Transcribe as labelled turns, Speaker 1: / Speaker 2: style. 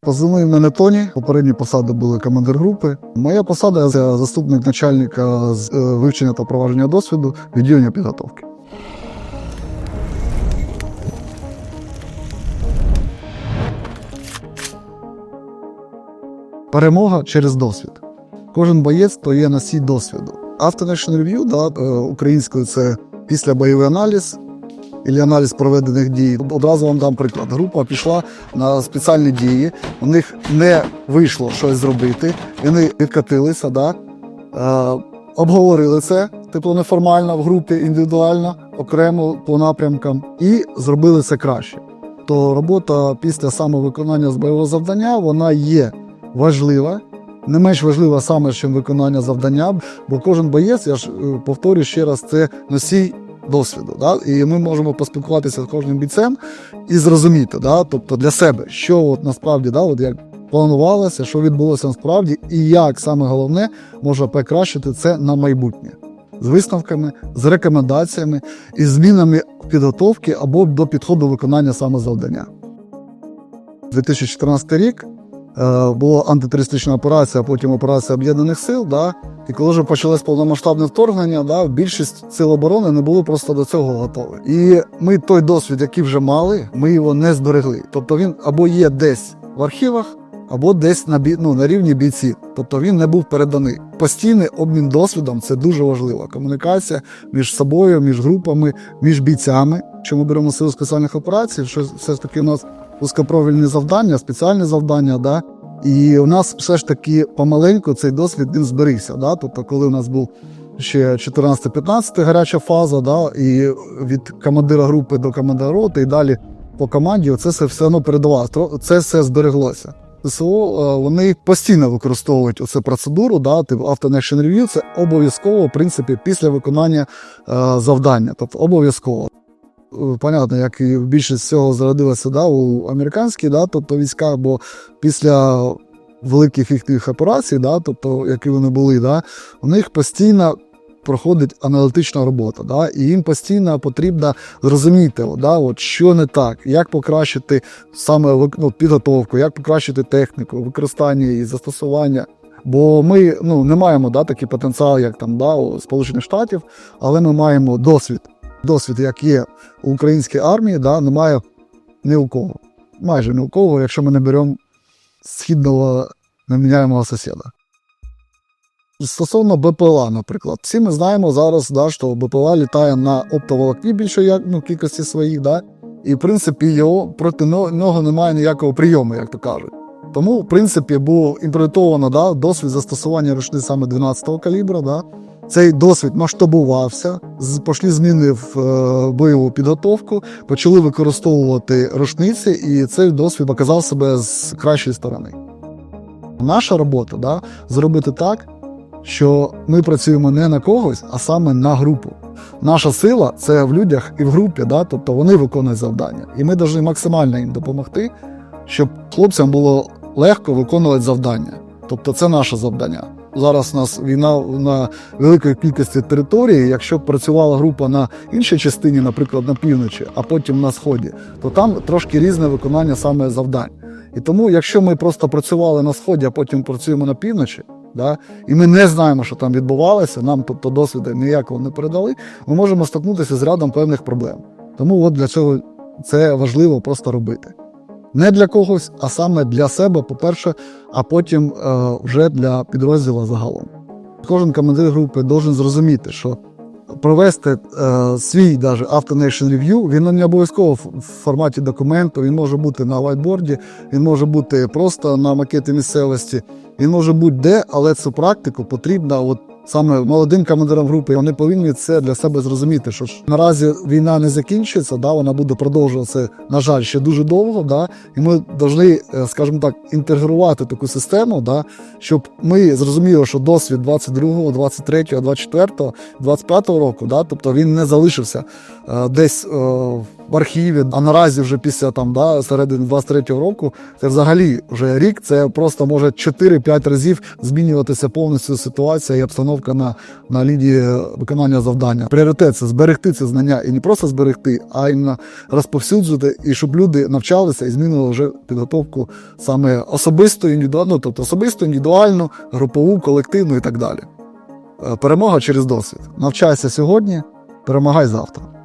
Speaker 1: Позивний мене Тоні. Попередні посади були командир групи. Моя посада це заступник начальника з е, вивчення та провадження досвіду відділення підготовки. Перемога через досвід. Кожен боєць то є носій досвіду. Nation Review, да, е, українською це після бойовий аналіз і аналіз проведених дій. Одразу вам дам приклад. Група пішла на спеціальні дії, у них не вийшло щось зробити, вони відкатилися, да, е, обговорили це, типу неформально в групі, індивідуально, окремо по напрямкам, і зробили це краще. То робота після самовиконання з бойового завдання вона є важлива. Не менш важлива саме, ніж виконання завдання, бо кожен боєць, я ж е, повторюю ще раз, це носій досвіду. Да? І ми можемо поспілкуватися з кожним бійцем і зрозуміти, да? тобто для себе, що от насправді да, от як планувалося, що відбулося насправді, і як саме головне можна покращити це на майбутнє. З висновками, з рекомендаціями і змінами підготовки або до підходу виконання саме завдання. 2014 рік е, була антитерористична операція, потім операція Об'єднаних сил. Да? І коли вже почалось повномасштабне вторгнення, да, більшість сил оборони не були просто до цього готові. І ми той досвід, який вже мали, ми його не зберегли. Тобто він або є десь в архівах, або десь на бі... ну, на рівні бійців. Тобто він не був переданий. Постійний обмін досвідом це дуже важливо. Комунікація між собою, між групами, між бійцями. Що ми беремо силу спеціальних операцій, що все ж таки у нас вузькопрофільні завдання, спеціальні завдання, да. І у нас все ж таки помаленьку цей досвід він зберігся. Да? Тобто, коли у нас був ще 14-15 гаряча фаза, да? і від командира групи до командира роти, і далі по команді, це все, одно передавалося. Це все збереглося. ССО е, вони постійно використовують оцю процедуру, да, типу After Action Review, це обов'язково, в принципі, після виконання е, завдання. Тобто обов'язково. Е, Понятно, як і більшість всього зародилося да, у американській, да, тобто військах, бо після великих їхніх операцій, да, тобто, які вони були, да, у них постійно проходить аналітична робота, да, і їм постійно потрібно зрозуміти, да, от, що не так, як покращити саме ну, підготовку, як покращити техніку, використання і застосування. Бо ми ну, не маємо да, такий потенціал, як там да, у Сполучених Штатів, але ми маємо досвід. Досвід, як є у українській армії, да, немає ні у кого. Майже ні у кого, якщо ми не беремо східного неміняємого сусіда. Стосовно БПЛА, наприклад, всі ми знаємо зараз, да, що БПЛА літає на оптоволокні більшої ну, кількості своїх, да, і в принципі його проти нього немає ніякого прийому, як то кажуть. Тому, в принципі, було імплементовано да, досвід застосування рушниць саме 12-го калібра. Да. Цей досвід масштабувався, з- пішли зміни в е, бойову підготовку, почали використовувати рушниці, і цей досвід показав себе з кращої сторони. Наша робота да, зробити так, що ми працюємо не на когось, а саме на групу. Наша сила це в людях і в групі, да, тобто вони виконують завдання. І ми повинні максимально їм допомогти, щоб хлопцям було легко виконувати завдання. Тобто це наше завдання. Зараз у нас війна на великій кількості території. Якщо б працювала група на іншій частині, наприклад, на півночі, а потім на сході, то там трошки різне виконання саме завдань. І тому, якщо ми просто працювали на сході, а потім працюємо на півночі, да, і ми не знаємо, що там відбувалося, нам тобто досвіду ніякого не передали, ми можемо стикнутися з рядом певних проблем. Тому от для цього це важливо просто робити. Не для когось, а саме для себе, по-перше, а потім е, вже для підрозділу загалом. Кожен командир групи должен зрозуміти, що провести е, свій даже After Nation Review, він не обов'язково в в форматі документу, він може бути на вайтборді, він може бути просто на макеті місцевості, він може бути де, але цю практику потрібно от саме молодим командирам групи. Вони повинні це для себе зрозуміти, що ж наразі війна не закінчується, да, вона буде продовжуватися, на жаль, ще дуже довго. Да, і ми повинні, е, скажімо так, інтегрувати таку систему, да, щоб ми зрозуміли, що досвід 22, 23, 24, 25 року, да, тобто він не залишився е, десь е, в архіві, а наразі вже після там, да, середини 23-го року, це взагалі вже рік, це просто може 4-5 разів змінюватися повністю ситуація і обстановка підготовка на, на лінії виконання завдання. Пріоритет це зберегти це знання і не просто зберегти, а й розповсюджувати, і щоб люди навчалися і змінили вже підготовку саме особисто, індивідуально, ну, тобто особисто, індивідуальну, групову, колективну і так далі. Е, Перемога через досвід. Навчайся сьогодні, перемагай завтра.